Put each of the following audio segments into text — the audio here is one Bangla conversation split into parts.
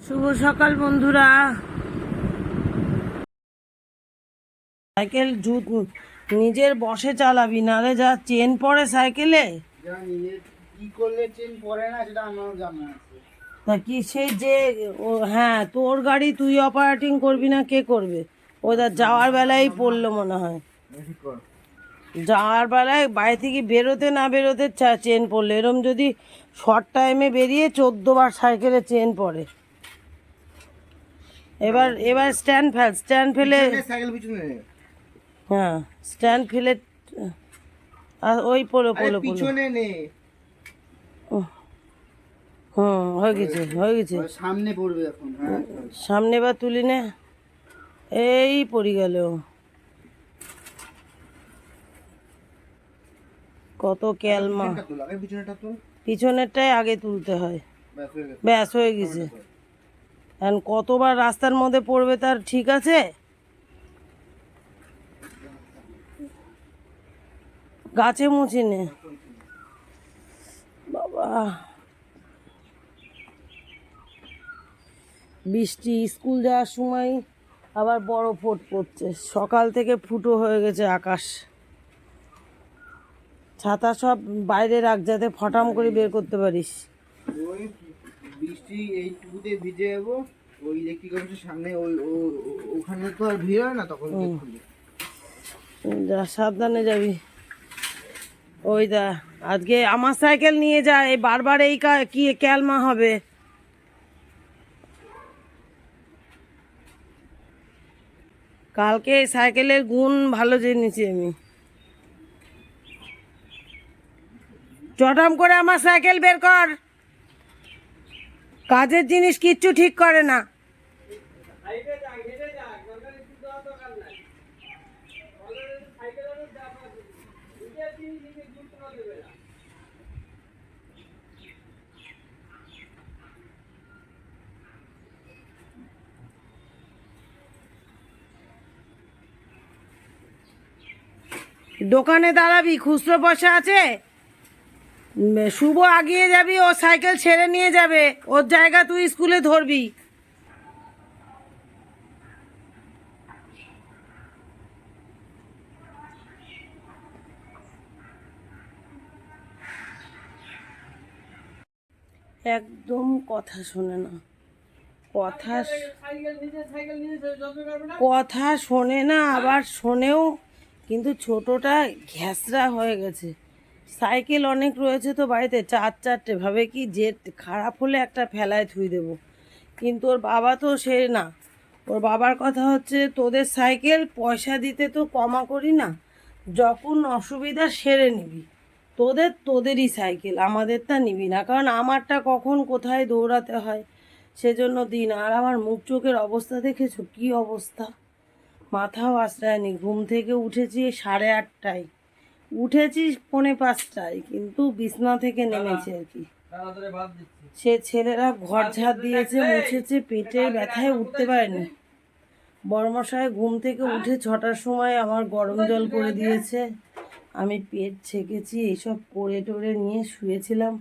শুভ সকাল বন্ধুরা। সাইকেল জুত নিজের বসে চালাবি নাহলে যা চেন পড়ে সাইকেলে। কি করলে চেন পড়ে না সেটা আমারও জানা আছে। তা কি সেই যে ও হ্যাঁ তোর গাড়ি তুই অপারেটিং করবি না কে করবে? ওদের যাওয়ার বেলায় পড়ল মনে হয়। যাওয়ার বেলায় বাড়ি থেকে বেরোতে না বেরোতে চেন পড়ল। এরম যদি শর্ট টাইমে বেরিয়ে চোদ্দ বার সাইকেলে চেন পড়ে। এবার এবার স্ট্যান্ড ফেল স্ট্যান্ড ফেলে সাইকেল পিছনে। হ্যাঁ স্ট্যান্ড ফেলে আর ওই পড়ো পড়ো পিছনে নে। হুম হয়ে গেছে হয়ে গেছে। সামনে পড়বে এখন হ্যাঁ সামনে বা তুলি নে। এই পড়ে গেল। কত ক্যালমা। পিছনেরটাই আগে তুলতে হয়। ব্যাস হয়ে গেছে। এখন কতবার রাস্তার মধ্যে পড়বে তার ঠিক আছে? গাছে মুছি নে। বাবা। বৃষ্টি, স্কুল যাওয়ার সময় আবার বড় ফোট পড়ছে। সকাল থেকে ফুটো হয়ে গেছে আকাশ। ছাতা সব বাইরে রাখ যাতে ফটাম করে বের করতে পারিস। বৃষ্টি এইটুকুতে ভিজে যাব। ওই ইলেকট্রিক অফিসের সামনে ওই ওখানে তো আর ভিড় হয় না তখন যা সাবধানে যাবি। ওই দা আজকে আমার সাইকেল নিয়ে যা এই বারবার এই কা- ক্যালমা হবে। কালকে সাইকেলের গুণ ভালো জেনেছি আমি। চটাম করে আমার সাইকেল বের কর। কাজের জিনিস কিচ্ছু ঠিক করে না। দোকানে দাঁড়াবি খুচরো পয়সা আছে? শুভ আগিয়ে যাবি, ও সাইকেল ছেড়ে নিয়ে যাবে। ওর জায়গা তুই স্কুলে ধরবি। একদম কথা শোনে না। কথা কথা শোনে না, আবার শোনেও, কিন্তু ছোটটা ঘ্যাসরা হয়ে গেছে। সাইকেল অনেক রয়েছে তো বাড়িতে, চার চারটে। ভাবে কি যে খারাপ হলে একটা ফেলায় থুই দেবো। কিন্তু ওর বাবা তো সে না। ওর বাবার কথা হচ্ছে, তোদের সাইকেল পয়সা দিতে তো কমা করি না। যখন অসুবিধা সেরে নিবি। তোদের, তোদেরই সাইকেল, আমাদেরটা নিবি না। কারণ আমারটা কখন কোথায় দৌড়াতে হয় সেজন্য দিন। আর আমার মুখ চোখের অবস্থা দেখেছ? কি অবস্থা? মাথাও আশ্রয়নি ঘুম থেকে উঠেছি সাড়ে আটটায়। উঠেছি পৌনে পাঁচটায় কিন্তু বিছনা থেকে নেমেছে আর কি। সে ছেলেরা ঘর ঝাড় দিয়েছে মুছেছে পেটে ব্যথায় উঠতে পারেনি। বড়মশাই ঘুম থেকে উঠে ছটার সময় আমার গরম জল করে দিয়েছে। আমি পেট ছেঁকেছি এইসব করে টোরে নিয়ে শুয়েছিলাম।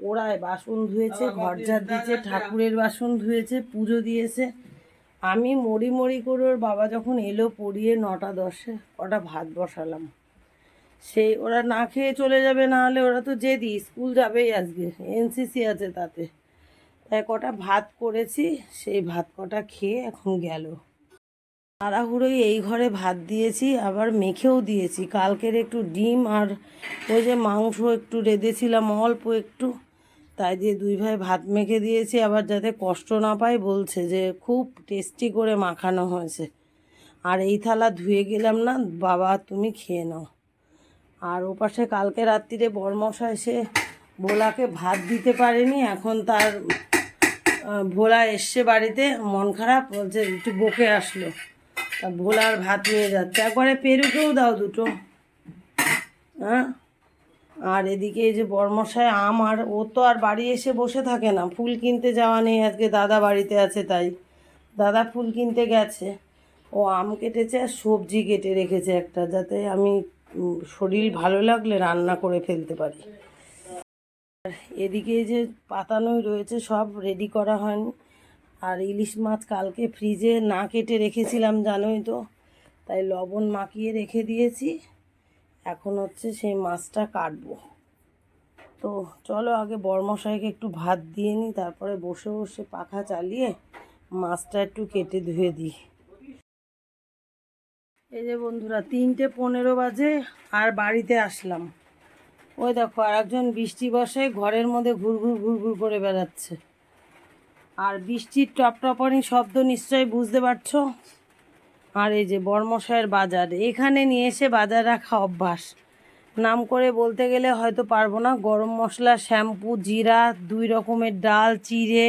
ওরা বাসন ধুয়েছে ঘর ঝাড় দিয়েছে ঠাকুরের বাসন ধুয়েছে পুজো দিয়েছে। আমি মরি মরি করে ওর বাবা যখন এলো পড়িয়ে নটা দশে কটা ভাত বসালাম। সেই ওরা না খেয়ে চলে যাবে, না হলে ওরা তো জেদি, স্কুল যাবেই আজকে এনসিসি আছে তাতে। তাই কটা ভাত করেছি, সেই ভাত কটা খেয়ে এখন গেল। তাড়াহুড়োই এই ঘরে ভাত দিয়েছি, আবার মেখেও দিয়েছি। কালকের একটু ডিম আর ওই যে মাংস একটু রেঁধেছিলাম, অল্প একটু। তাই দিয়ে দুই ভাই ভাত মেখে দিয়েছি, আবার যাতে কষ্ট না পায় বলছে যে খুব টেস্টি করে মাখানো হয়েছে। আর এই থালা ধুয়ে গেলাম না, বাবা তুমি খেয়ে নাও। আর ওপাশে কালকে রাত্রিরে বরমশা এসে ভোলাকে ভাত দিতে পারেনি। এখন তার ভোলা এসছে বাড়িতে, মন খারাপ, বলছে একটু বকে আসলো। তা ভোলার ভাত নিয়ে যাচ্ছে। একবারে পেরুকেও দাও দুটো। হ্যাঁ? আর এদিকে এই যে বর্মশায় আম আর ও তো আর বাড়ি এসে বসে থাকে না। ফুল কিনতে যাওয়া নেই, আজকে দাদা বাড়িতে আছে তাই। দাদা ফুল কিনতে গেছে। ও আম কেটেছে আর সবজি কেটে রেখেছে একটা, যাতে আমি শরীর ভালো লাগলে রান্না করে ফেলতে পারি। এদিকে যে পাতানোই রয়েছে, সব রেডি করা হয়নি। আর ইলিশ মাছ কালকে ফ্রিজে না কেটে রেখেছিলাম, জানোই তো। তাই লবণ মাখিয়ে রেখে দিয়েছি। এখন হচ্ছে সেই মাছটা কাটবো। তো চলো আগে বরমশাইকে একটু ভাত দিয়ে নিই তারপরে বসে বসে পাখা চালিয়ে মাছটা একটু কেটে ধুয়ে দিই। এই যে বন্ধুরা, তিনটে পনেরো বাজে আর বাড়িতে আসলাম। ওই দেখো আর একজন বৃষ্টি বসে ঘরের মধ্যে ঘুরঘুর ঘুরঘুর করে বেড়াচ্ছে। আর বৃষ্টির টপটপানি শব্দ নিশ্চয়ই বুঝতে পারছ? আর এই যে বর্মশায়ের বাজার, এখানে নিয়ে এসে বাজার রাখা অভ্যাস। নাম করে বলতে গেলে হয়তো পারব না, গরম মশলা, শ্যাম্পু, জিরা, দুই রকমের ডাল, চিড়ে,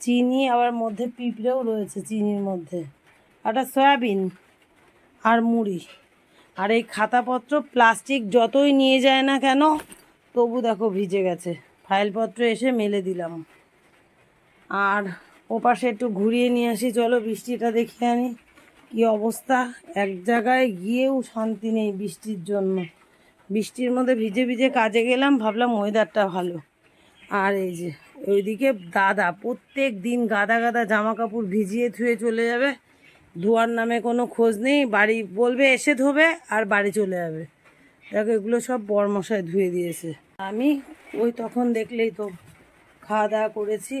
চিনি, আবার মধ্যে পিঁপড়েও রয়েছে চিনির মধ্যে। একটা সয়াবিন। আর মুড়ি। আর এই খাতাপত্র প্লাস্টিক যতই নিয়ে যায় না কেন, তবু দেখো ভিজে গেছে। ফাইলপত্র এসে মেলে দিলাম। আর ওপাশে একটু ঘুরিয়ে নিয়ে আসি, চলো বৃষ্টিটা দেখে আনি। কি অবস্থা? এক জায়গায় গিয়েও শান্তি নেই বৃষ্টির জন্য। বৃষ্টির মধ্যে ভিজে ভিজে কাজে গেলাম, ভাবলাম ওয়েদারটা ভালো। আর এই যে, ওইদিকে দাদা, প্রত্যেক দিন গাদা গাদা জামা কাপড় ভিজিয়ে ধুয়ে চলে যাবে। ধোয়ার নামে কোনো খোঁজ নেই, বাড়ি বলবে এসে ধোবে আর বাড়ি চলে যাবে। দেখো, এগুলো সব বরমশায় ধুয়ে দিয়েছে। আমি ওই তখন দেখলেই তো খাওয়া দাওয়া করেছি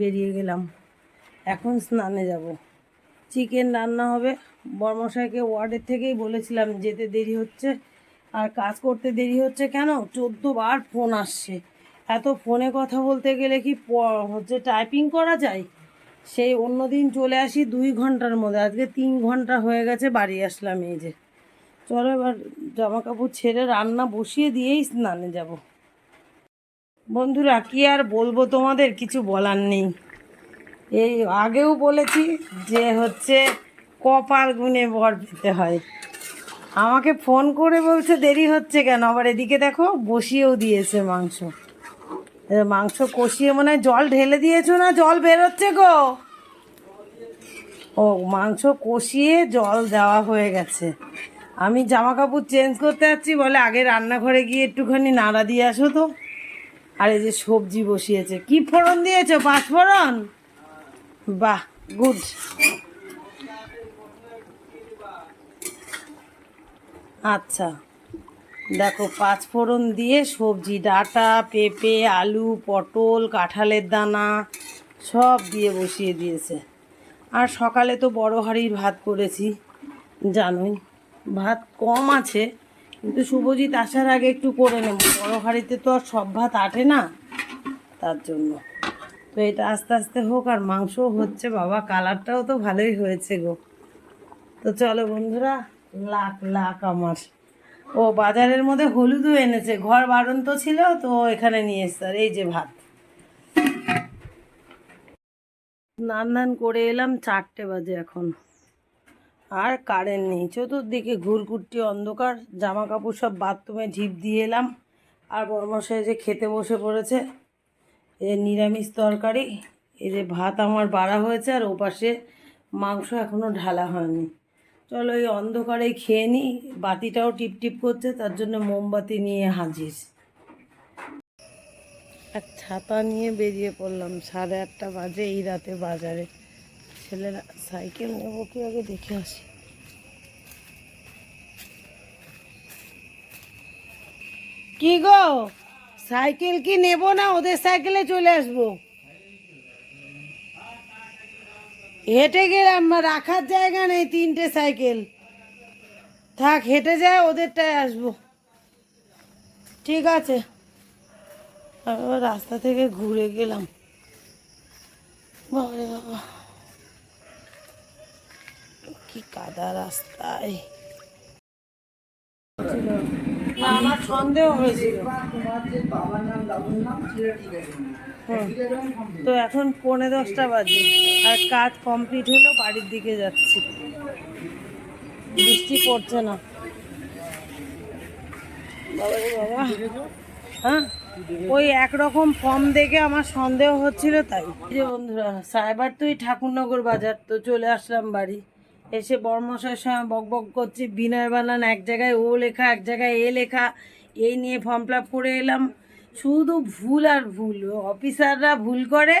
বেরিয়ে গেলাম। এখন স্নানে যাব। চিকেন রান্না হবে। বর্মশাইকে ওয়ার্ডের থেকেই বলেছিলাম যেতে দেরি হচ্ছে। আর কাজ করতে দেরি হচ্ছে কেন? চোদ্দ বার ফোন আসছে। এত ফোনে কথা বলতে গেলে কি হচ্ছে টাইপিং করা যায়? সেই অন্য দিন চলে আসি দুই ঘণ্টার মধ্যে। আজকে তিন ঘণ্টা হয়ে গেছে, বাড়ি আসলাম এই যে। চলো এবার জামা কাপড় ছেড়ে রান্না বসিয়ে দিয়েই স্নানে যাব। বন্ধুরা, কি আর বলব তোমাদের? কিছু বলার নেই। এই আগেও বলেছি যে হচ্ছে কপাল গুনে বর পেতে হয়। আমাকে ফোন করে বলছে দেরি হচ্ছে কেন? আবার এদিকে দেখো, বসিয়েও দিয়েছে মাংস। মাংস কষিয়ে মনে হয় জল ঢেলে দিয়েছ না? জল বেরোচ্ছে গো। ও, মাংস কষিয়ে জল দেওয়া হয়ে গেছে। আমি জামা কাপড় চেঞ্জ করতে যাচ্ছি, বলে আগে রান্নাঘরে গিয়ে একটুখানি নাড়া দিয়ে আসো তো। আর এই যে সবজি বসিয়েছে। কি ফোড়ন দিয়েছ? পাঁচ ফোড়ন? বাহ, গুড। আচ্ছা। দেখো, পাঁচ ফোড়ন দিয়ে সবজি, ডাটা, পেঁপে, আলু, পটল, কাঁঠালের দানা, সব দিয়ে বসিয়ে দিয়েছে। আর সকালে তো বড় হাঁড়ির ভাত করেছি, জানোই। ভাত কম আছে, কিন্তু শুভজিৎ আসার আগে একটু করে নেব। বড় হাঁড়িতে তো আর সব ভাত আটে না, তার জন্য। তো এটা আস্তে আস্তে হোক, আর মাংস হচ্ছে, বাবা, কালারটাও তো ভালোই হয়েছে গো। তো চলো বন্ধুরা, লাখ লাখ আমার। ও, বাজারের মধ্যে হলুদও এনেছে। ঘর বারণ তো ছিল, তো এখানে নিয়ে এসছে। আর এই যে ভাত। ধান করে এলাম, চারটে বাজে এখন। আর কারেন্ট নেই। চতুর্দিকে ঘুরঘুরটি অন্ধকার। জামা কাপড় সব বাথরুমে ঝিপ দিয়ে এলাম। আর বর্মশাই যে খেতে বসে পড়েছে, এ নিরামিষ তরকারি। এই যে ভাত আমার বাড়া হয়েছে, আর ওপাশে মাংস এখনও ঢালা হয়নি। চলো এই অন্ধকারে খেয়ে নিই বাতিটাও টিপ টিপ করছে, তার জন্য মোমবাতি নিয়ে হাজির। এক ছাতা নিয়ে বেরিয়ে পড়লাম, সাড়ে আটটা বাজে এই রাতে বাজারে। ছেলেরা সাইকেল নেব কি আগে দেখে আসি। কি গো? সাইকেল কি নেব না? ওদের সাইকেলে চলে আসব। হেঁটে গেলাম রাখার জায়গা নেই, তিনটে সাইকেল। থাক, হেঁটে যায় ওদেরটায় আসব। ঠিক আছে। রাস্তা থেকে ঘুরে গেলাম। বাবা। কি কাদা রাস্তায় না আমার সন্দেহ হয়েছিল তোমার যে বাবার নাম দাদুর নাম সেটা ঠিক আছে হুম। ঠিক আছে আমি complain তো এখন পৌনে দশটা বাজে আর কাজ কমপ্লিট হলো, বাড়ির দিকে যাচ্ছি। বৃষ্টি পড়ছে না। হ্যাঁ? ওই একরকম ফর্ম দেখে আমার সন্দেহ হচ্ছিল তাই। যে বন্ধুরা, সাইবার তুই ঠাকুরনগর বাজার, তো চলে আসলাম বাড়ি। এসে বর্মশার সঙ্গে বক বক করছি। বিনয় বানান এক জায়গায়, ও লেখা, এক জায়গায়, এ লেখা। এই নিয়ে ফর্ম ফিল করে এলাম। শুধু ভুল আর ভুল, অফিসাররা ভুল করে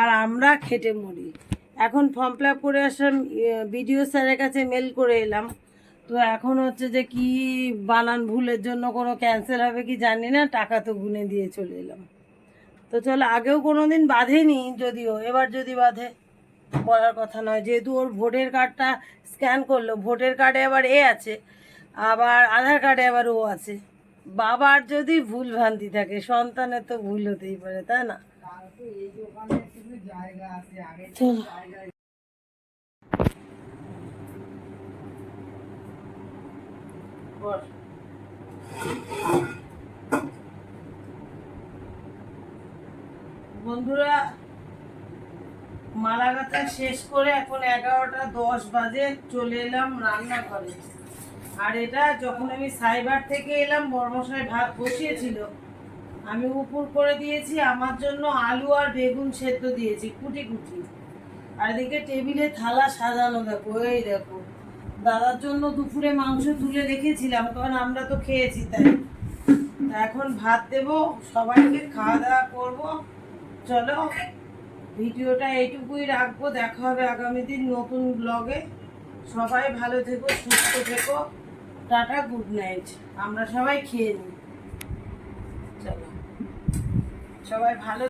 আর আমরা খেটে মরি। এখন ফর্ম ফিল করে আসলাম বিডিও স্যারের কাছে মেল করে এলাম। তো এখন হচ্ছে যে কি বানান ভুলের জন্য কোনো ক্যান্সেল হবে কি জানি না, টাকা তো গুনে দিয়ে চলে এলাম। তো চলো, আগেও কোনো দিন বাঁধেনি যদিও, এবার যদি বাঁধে, বলার কথা নয়। যেহেতু ওর ভোটের কার্ডটা স্ক্যান করল, ভোটের কার্ডে আবার এ আছে, আবার আধার কার্ডে আবার ও আছে। বাবার যদি ভুল ভ্রান্তি থাকে, সন্তানের তো ভুল হতেই পারে, তাই না। বন্ধুরা মালাগাথা শেষ করে এখন এগারোটা দশ বাজে, চলে এলাম রান্নাঘরে আর এটা যখন আমি সাইবার থেকে এলাম বর্মশাই ভাত বসিয়েছিল, আমি উপর করে দিয়েছি, আমার জন্য আলু আর বেগুন সেদ্ধ দিয়েছি কুটি কুটি আর এদিকে টেবিলে থালা সাজানো দেখো, এই দেখো। দাদার জন্য দুপুরে মাংস তুলে রেখেছিলাম, কারণ আমরা তো খেয়েছি তাই। এখন ভাত দেব, সবাইকে খাওয়া দাওয়া করব। চলো, ভিডিওটা এইটুকুই রাখব, দেখা হবে আগামী দিন নতুন ব্লগে সবাই ভালো থেকো, সুস্থ থেকো। টাটা গুড নাইট আমরা সবাই খেয়ে নিই। চলো। সবাই ভালো